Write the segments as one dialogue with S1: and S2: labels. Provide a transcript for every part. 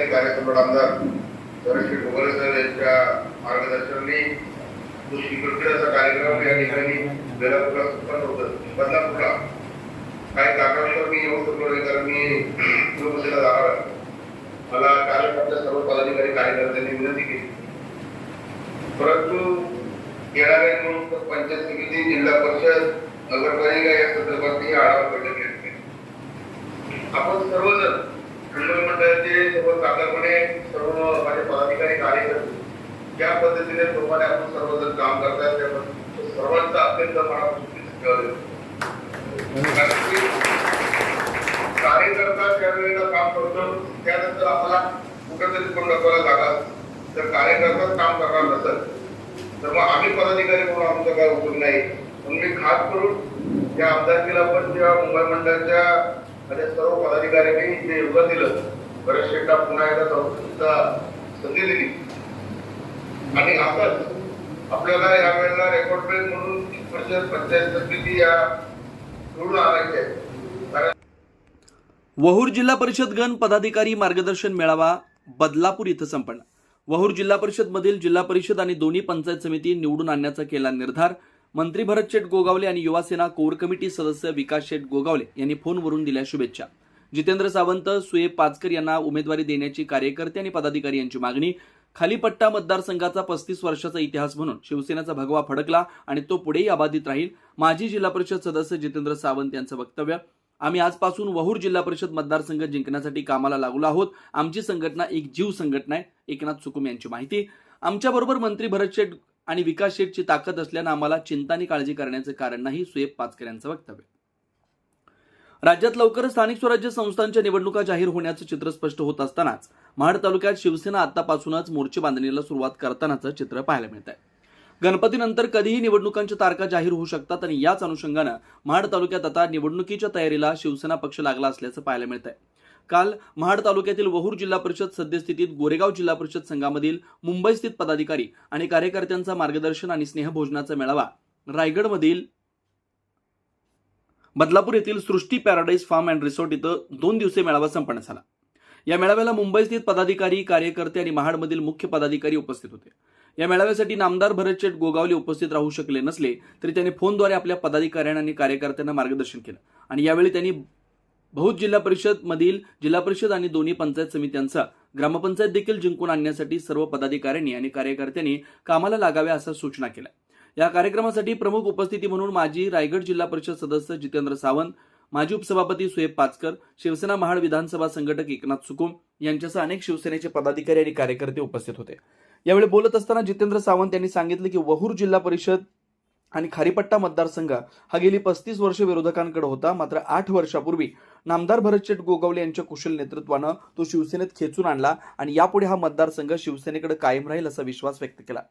S1: मंत्री आणि कार्यकर्ते आमदार धनश्री भोगले सर यांच्या मार्गदर्शनाने जो शिकवण्याचा कार्यक्रम या ठिकाणी बेलापूरला संपन्न होतं. बदलापूरला. काही कारणांवर मी येऊ शकलो नाही कारण मी तिरुपतीला जाणार आहे. मला कार्यकर्त्या सर्व पदाधिकारी कार्यकर्त्यांनी विनंती केली. परंतु येणाऱ्या निवडणूक पंचायत समिती जिल्हा परिषद नगरपालिका या संदर्भातही आढावा बैठक घेतली. आपण सर्वजण मंडळ मंडळाचे सर्व साधारणपणे सर्व माझे पदाधिकारी कार्यकर्ते ज्या पद्धतीने प्रमाणे आपण सर्वजण काम करतात त्या सर्वांचा अत्यंत मनापासून कारण की कार्यकर्ता ज्या वेळेला काम करतो त्यानंतर आम्हाला कुठेतरी कोण नकाला लागला तर कार्यकर्ताच काम करणार नसेल तर मग आम्ही पदाधिकारी म्हणून आमचा काय उपयोग नाही. म्हणून मी खास करून या आमदारकीला पण जेव्हा मुंबई मंडळाच्या आणि सर्व पदाधिकाऱ्यांनी जे योगदान दिलं. बरेचसे शेटा पुन्हा एकदा चौकशीचा संधी दिली. आणि आपण आपल्याला या वेळेला रेकॉर्ड ब्रेक म्हणून परिषद पंचायत समिती या निवडून आणायची आहे.
S2: वहूर जिल्हा परिषद गण पदाधिकारी मार्गदर्शन मेळावा बदलापूर इथं संपन्न. वहूर जिल्हा परिषदमधील जिल्हा परिषद आणि दोन्ही पंचायत समिती निवडून आणण्याचा केला निर्धार. मंत्री भरत शेठ गोगावले आणि युवासेना कोर कमिटी सदस्य विकास शेठ गोगावले यांनी फोनवरून दिल्या शुभेच्छा. जितेंद्र सावंत सुएब पाचकर यांना उमेदवारी देण्याची कार्यकर्ते आणि पदाधिकारी यांची मागणी. खालीपट्टा मतदारसंघाचा पस्तीस वर्षाचा इतिहास म्हणून शिवसेनेचा भगवा फडकला आणि तो पुढेही अबाधित राहील माजी जिल्हा परिषद सदस्य जितेंद्र सावंत यांचं वक्तव्य. आम्ही आजपासून वहूर जिल्हा परिषद मतदारसंघ जिंकण्यासाठी कामाला लागलो आहोत. आमची संघटना एक जीव संघटना आहे. एकनाथ सुकुम यांची माहिती. आमच्याबरोबर मंत्री भरत शेठ आणि विकास शेठची ताकद असल्यानं आम्हाला चिंता आणि काळजी करण्याचं कारण नाही सुएब पाचकर यांचं वक्तव्य. राज्यात लवकरच स्थानिक स्वराज्य संस्थांच्या निवडणुका जाहीर होण्याचं चित्र स्पष्ट होत असतानाच महाड तालुक्यात शिवसेना आतापासूनच मोर्चे बांधणीला सुरुवात करतानाचं चित्र पाहायला मिळत आहे गणपतीनंतर कधीही निवडणुकांच्या तारखा जाहीर होऊ शकतात आणि याच अनुषंगानं महाड तालुक्यात आता निवडणुकीच्या तयारीला शिवसेना पक्ष लागला असल्याचं पाहायला मिळत आहे काल महाड तालुक्यातील वहूर जिल्हा परिषद सद्यस्थितीत गोरेगाव जिल्हा परिषद संघामधील मुंबईस्थित पदाधिकारी आणि कार्यकर्त्यांचा मार्गदर्शन आणि स्नेहभोजनाचा मेळावा. रायगडमधील बदलापूर येथील Srushti paradise farm and resort इथं दोन दिवसीय मेळावा संपन्न झाला. या मेळाव्याला मुंबईस्थित पदाधिकारी कार्यकर्ते आणि महाडमधील मुख्य पदाधिकारी उपस्थित होते. या मेळाव्यासाठी नामदार भरत शेठ गोगावले उपस्थित राहू शकले नसले तरी त्यांनी फोनद्वारे आपल्या पदाधिकाऱ्यांना आणि कार्यकर्त्यांना मार्गदर्शन केलं आणि यावेळी त्यांनी बहुत जिल्हा परिषद मधील जिल्हा परिषद आणि दोन्ही पंचायत समित्यांचा ग्रामपंचायत देखील जिंकून आणण्यासाठी सर्व पदाधिकाऱ्यांनी आणि कार्यकर्त्यांनी कामाला लागाव्या अशा सूचना केल्या. या कार्यक्रमासाठी प्रमुख उपस्थिती म्हणून माजी रायगड जिल्हा परिषद सदस्य जितेंद्र सावंत माजी उपसभापती सुहेब पाचकर शिवसेना महाड विधानसभा संघटक एकनाथ सुकुम यांच्यासह अनेक शिवसेनेचे पदाधिकारी आणि कार्यकर्ते उपस्थित होते. यावेळी बोलत असताना जितेंद्र सावंत यांनी सांगितलं की वहूर जिल्हा परिषद आणि खारीपट्टा मतदारसंघ हा गेली पस्तीस वर्ष विरोधकांकडे होता. मात्र आठ वर्षापूर्वी नामदार भरतशेठ गोगावले यांच्या कुशल नेतृत्वानं तो शिवसेनेत खेचून आणला आणि यापुढे हा मतदारसंघ शिवसेनेकडे कायम राहील असा विश्वास व्यक्त केला.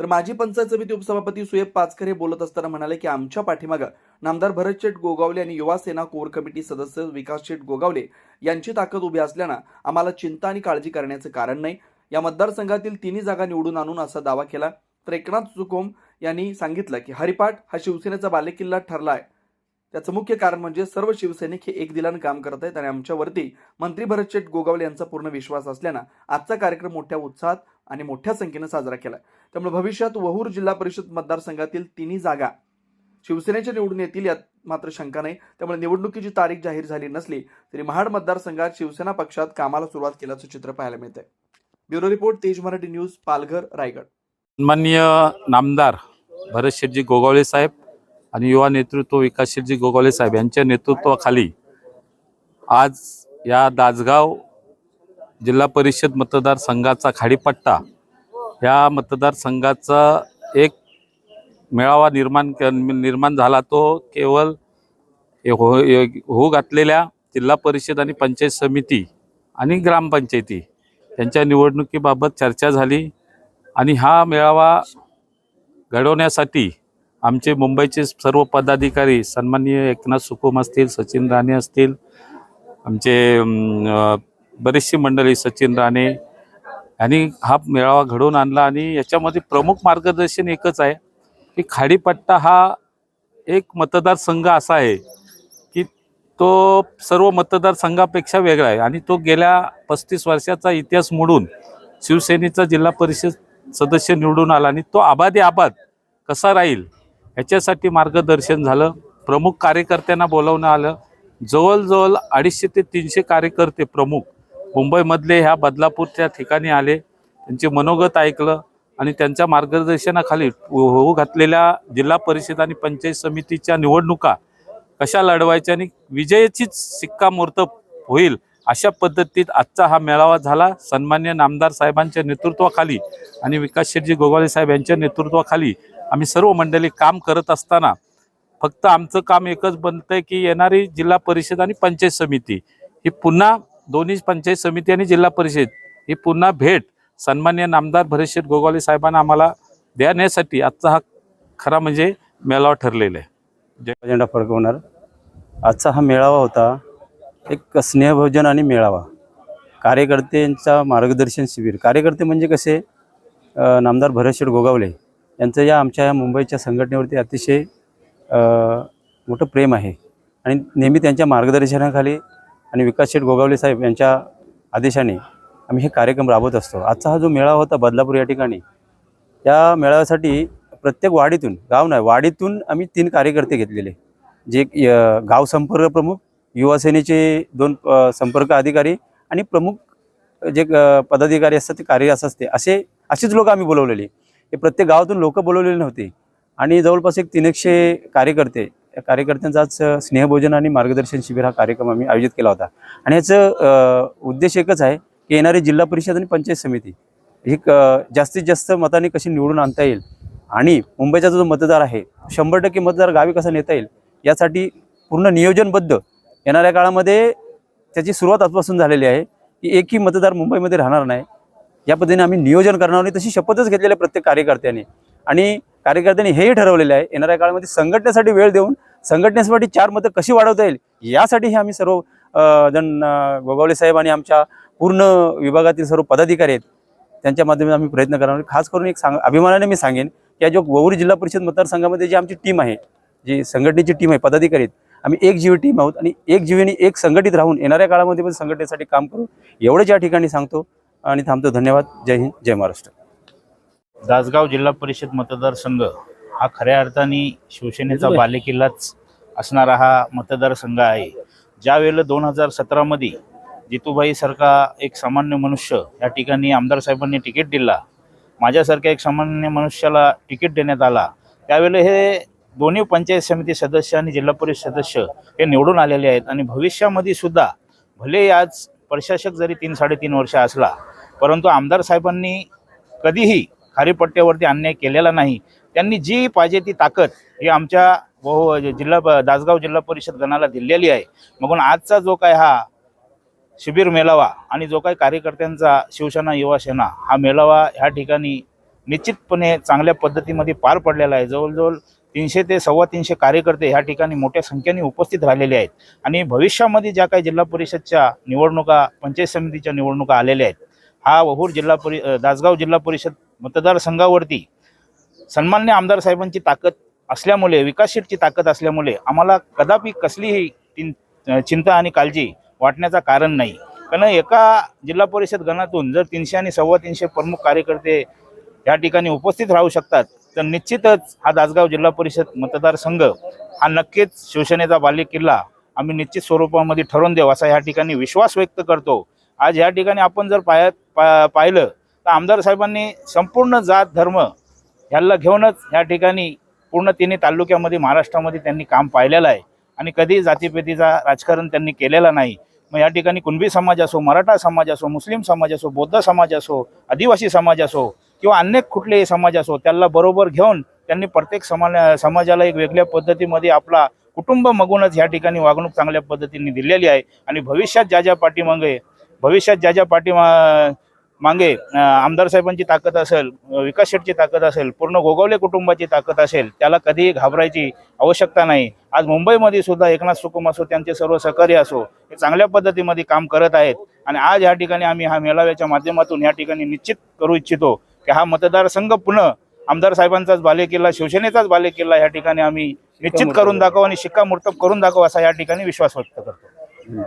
S2: तर माजी पंचायत समिती उपसभापती सुएब पाचकर हे बोलत असताना म्हणाले की आमच्या पाठीमागं नामदार भरतशेठ गोगावले आणि युवा सेना कोर कमिटी सदस्य विकास शेठ गोगावले यांची ताकद उभी असल्यानं आम्हाला चिंता आणि काळजी करण्याचं कारण नाही. या मतदारसंघातील तिन्ही जागा निवडून आणून असा दावा केला. तर एकनाथ सुकोम यांनी सांगितलं की हरिपाठ हा शिवसेनेचा बालेकिल्ला ठरला आहे त्याचं मुख्य कारण म्हणजे सर्व शिवसैनिक हे एक दिलानं काम करत आहेत आणि आमच्यावरती मंत्री भरत शेट गोगावले यांचा पूर्ण विश्वास असल्यानं आजचा कार्यक्रम मोठ्या उत्साहात आणि मोठ्या संख्येनं साजरा केला. त्यामुळे भविष्यात वहूर जिल्हा परिषद मतदारसंघातील तिन्ही जागा शिवसेनेच्या निवडून येतील यात मात्र शंका नाही. त्यामुळे निवडणुकीची तारीख जाहीर झाली नसली तरी महाड मतदारसंघात शिवसेना पक्षात कामाला सुरुवात केल्याचं चित्र पाहायला मिळतंय. ब्युरो रिपोर्ट तेज मराठी न्यूज पालघर रायगड.
S3: सन्माननीय नामदार भरत शेठजी गोगावले साहेब आणि युवा नेतृत्व विकास शेठजी गोगावले साहेब यांच्या नेतृत्वाखाली आज या दासगाव जिल्हा परिषद मतदारसंघाचा खाडीपट्टा या मतदारसंघाचा एक मेळावा निर्माण क- निर्माण झाला. तो केवळ हो होऊ घातलेल्या जिल्हा परिषद आणि पंचायत समिती आणि ग्रामपंचायती यांच्या निवडणुकीबाबत चर्चा झाली. आणि हा मेळावा घडवण्यासाठी आमचे मुंबईचे सर्व पदाधिकारी सन्माननीय एकनाथ सुकुम असतील सचिन राणे असतील आमचे बरीचशी मंडळी सचिन राणे यांनी हा मेळावा घडवून आणला आणि याच्यामध्ये प्रमुख मार्गदर्शन एकच आहे की खाडीपट्टा हा एक मतदारसंघ असा आहे की तो सर्व मतदारसंघापेक्षा वेगळा आहे आणि तो गेल्या पस्तीस वर्षाचा इतिहास मोडून शिवसेनेचा जिल्हा परिषद सदस्य निवडून आला आणि तो आबादी आबाद कसा राहील ह्याच्यासाठी मार्गदर्शन झालं. प्रमुख कार्यकर्त्यांना बोलवणं आलं. जवळजवळ अडीचशे ते तीनशे कार्यकर्ते प्रमुख मुंबईमधले ह्या बदलापूरच्या ठिकाणी आले. त्यांचे मनोगत ऐकलं आणि त्यांच्या मार्गदर्शनाखाली होऊ घातलेल्या जिल्हा परिषद आणि पंचायत समितीच्या निवडणुका कशा लढवायच्या आणि विजयाचीच शिक्कामोर्तब होईल अशा पद्धतीत आजचा हा मेळावा झाला. सन्मान्य नामदार साहेबांच्या नेतृत्वाखाली आणि विकास शेटजी गोगावले साहेब यांच्या नेतृत्वाखाली आम्ही सर्व मंडळी काम करत असताना फक्त आमचं काम एकच बनतंय की येणारी जिल्हा परिषद आणि पंचायत समिती. ही पुन्हा दोन्ही पंचायत समिती आणि जिल्हा परिषद ही पुन्हा भेट सन्मान्य नामदार भरतशेठ गोगावले साहेबांना आम्हाला देण्यासाठी आजचा हा खरा म्हणजे मेळावा ठरलेला आहे.
S4: अजेंडा फडकवणार. आजचा हा मेळावा होता. एक स्नेहभोजन आणि मेळावा. कार्यकर्त्यांचा मार्गदर्शन शिबिर. कार्यकर्ते म्हणजे कसे? नामदार भरतशेठ गोगावले यांचं या आमच्या या मुंबईच्या संघटनेवरती अतिशय मोठं प्रेम आहे. आणि नेहमी त्यांच्या मार्गदर्शनाखाली आणि विकास शेठ गोगावले साहेब यांच्या आदेशाने आम्ही हे कार्यक्रम राबवत असतो. आजचा हा जो मेळावा होता बदलापूर या ठिकाणी या मेळाव्यासाठी प्रत्येक वाडीतून गाव नाही वाडीतून आम्ही तीन कार्यकर्ते घेतलेले. जे गाव संपर्क प्रमुख युवासेनेचे दोन संपर्क अधिकारी आणि प्रमुख जे पदाधिकारी असतात ते कार्य असं असते. असे अशीच लोक आम्ही बोलवलेले. हे प्रत्येक गावातून लोक बोलवलेले नव्हते. आणि जवळपास एक तीन एकशे कार्यकर्ते या कार्यकर्त्यांचा आज स्नेहभोजन आणि मार्गदर्शन शिबिर हा कार्यक्रम आम्ही आयोजित केला होता. आणि याचं उद्देश एकच आहे की येणारी जिल्हा परिषद आणि पंचायत समिती ही क- जास्तीत जास्त मताने कशी निवडून आणता येईल आणि मुंबईचा जो मतदार आहे शंभर टक्के मतदार गावी कसा नेता येईल यासाठी पूर्ण नियोजनबद्ध येणाऱ्या काळामध्ये त्याची सुरुवात आजपासून झालेली आहे की एकही मतदार मुंबईमध्ये राहणार नाही. या पद्धतीने आम्ही नियोजन करणार नाही तशी शपथच घेतलेली आहे प्रत्येक कार्यकर्त्याने. आणि कार्यकर्त्यांनी हेही ठरवलेलं आहे येणाऱ्या काळामध्ये संघटनेसाठी वेळ देऊन संघटनेसाठी चार मतं कशी वाढवता येईल यासाठी हे आम्ही सर्व जण गोगावले साहेब आणि आमच्या पूर्ण विभागातील सर्व पदाधिकारी आहेत त्यांच्या माध्यमातून आम्ही प्रयत्न करणार खास करून एक सांग अभिमानाने मी सांगेन की या जो वौरी जिल्हा परिषद मतदारसंघामध्ये जी आमची टीम आहे जी संघटनेची टीम आहे पदाधिकारी आहेत आम्ही एक जीवी टीम आहोत आणि एक जीवीने एक संघटित राहून येणाऱ्या काळामध्ये पण संघटनेसाठी काम करू एवढंच या ठिकाणी सांगतो आणि थांबतो. धन्यवाद. जय हिंद जय महाराष्ट्र.
S5: दासगाव जिल्हा परिषद मतदारसंघ हा खऱ्या अर्थाने शिवसेनेचा बालेकिल्लाच असणारा हा मतदारसंघ आहे. ज्या वेळेला दोन हजार सतरामध्ये जितूबाई सारखा एक सामान्य मनुष्य या ठिकाणी आमदार साहेबांनी तिकीट दिला माझ्यासारख्या एक सामान्य मनुष्याला तिकीट देण्यात आला त्यावेळेला हे दोन्ही पंचायत समिती सदस्य आणि जिल्हा परिषद सदस्य हे निवडून आलेले आहेत. आणि भविष्यामध्ये सुद्धा भले आज प्रशासक जरी तीन साडेतीन वर्ष असला परंतु आमदार साहेबांनी कधीही खारीपट्ट्यावरती अन्याय केलेला नाही. त्यांनी जी पाहिजे ती ताकद ही आमच्या बहु जिल्हा दासगाव जिल्हा परिषद गणाला दिलेली आहे. म्हणून आजचा जो काय हा शिबिर मेळावा आणि जो काही कार्यकर्त्यांचा शिवसेना युवा सेना हा मेळावा ह्या ठिकाणी निश्चितपणे चांगल्या पद्धतीमध्ये पार पडलेला आहे. जवळजवळ तीनशे ते सव्वा तीनशे कार्यकर्ते ह्या ठिकाणी मोठ्या संख्येने उपस्थित राहिलेले आहेत. आणि भविष्यामध्ये ज्या काही जिल्हा परिषदच्या निवडणुका पंचायत समितीच्या निवडणुका आलेल्या आहेत हा वहूर जिल्हा परि दासगाव जिल्हा परिषद मतदारसंघावरती सन्मान्य आमदार साहेबांची ताकद असल्यामुळे विकासशीलची ताकद असल्यामुळे आम्हाला कदापि कसलीही चिंता आणि काळजी वाटण्याचं कारण नाही. कारण एका जिल्हा परिषद गणातून जर तीनशे आणि सव्वा तीनशे प्रमुख कार्यकर्ते या ठिकाणी उपस्थित राहू शकतात तर निश्चितच हा दासगाव जिल्हा परिषद मतदारसंघ हा नक्कीच शिवसेनेचा बालेकिल्ला आम्ही निश्चित स्वरूपामध्ये ठरवून देऊ असा या ठिकाणी विश्वास व्यक्त करतो. आज या ठिकाणी आपण जर पाय पा पाहिलं तर आमदार साहेबांनी संपूर्ण जात धर्म ह्याला घेऊनच या ठिकाणी पूर्ण तिन्ही तालुक्यामध्ये महाराष्ट्रामध्ये त्यांनी काम पाहिलेलं आहे. आणि कधी जातीपेतीचा राजकारण त्यांनी केलेला नाही. मग या ठिकाणी कुणबी समाज असो मराठा समाज असो मुस्लिम समाज असो बौद्ध समाज असो आदिवासी समाज असो किंवा अनेक कुठलेही समाज असो त्याला बरोबर घेऊन त्यांनी प्रत्येक समा समाजाला एक वेगळ्या पद्धतीमध्ये आपला कुटुंब मगूनच या ठिकाणी वागणूक चांगल्या पद्धतीने दिलेली आहे. आणि भविष्यात ज्या ज्या पाठीमागे भविष्यात ज्या ज्या पाठी मागे आमदार साहेबांची ताकद असेल विकास शेटची ताकद असेल पूर्ण गोगावले कुटुंबाची ताकद असेल त्याला कधीही घाबरायची आवश्यकता नाही. आज मुंबईमध्ये सुद्धा एकनाथ सुकुम असो त्यांचे सर्व सहकारी असो हे चांगल्या पद्धतीमध्ये काम करत आहेत. आणि आज या ठिकाणी आम्ही हा मेळाव्याच्या माध्यमातून या ठिकाणी निश्चित करू इच्छितो. की हा मतदारसंघ पुन्हा आमदार साहेबांचाच बालेकिल्ला शिवसेनेचाच बालेकिल्ला या ठिकाणी आम्ही निश्चित करून दाखवू आणि शिक्कामोर्तब करून दाखवू असा या ठिकाणी विश्वास व्यक्त करतो.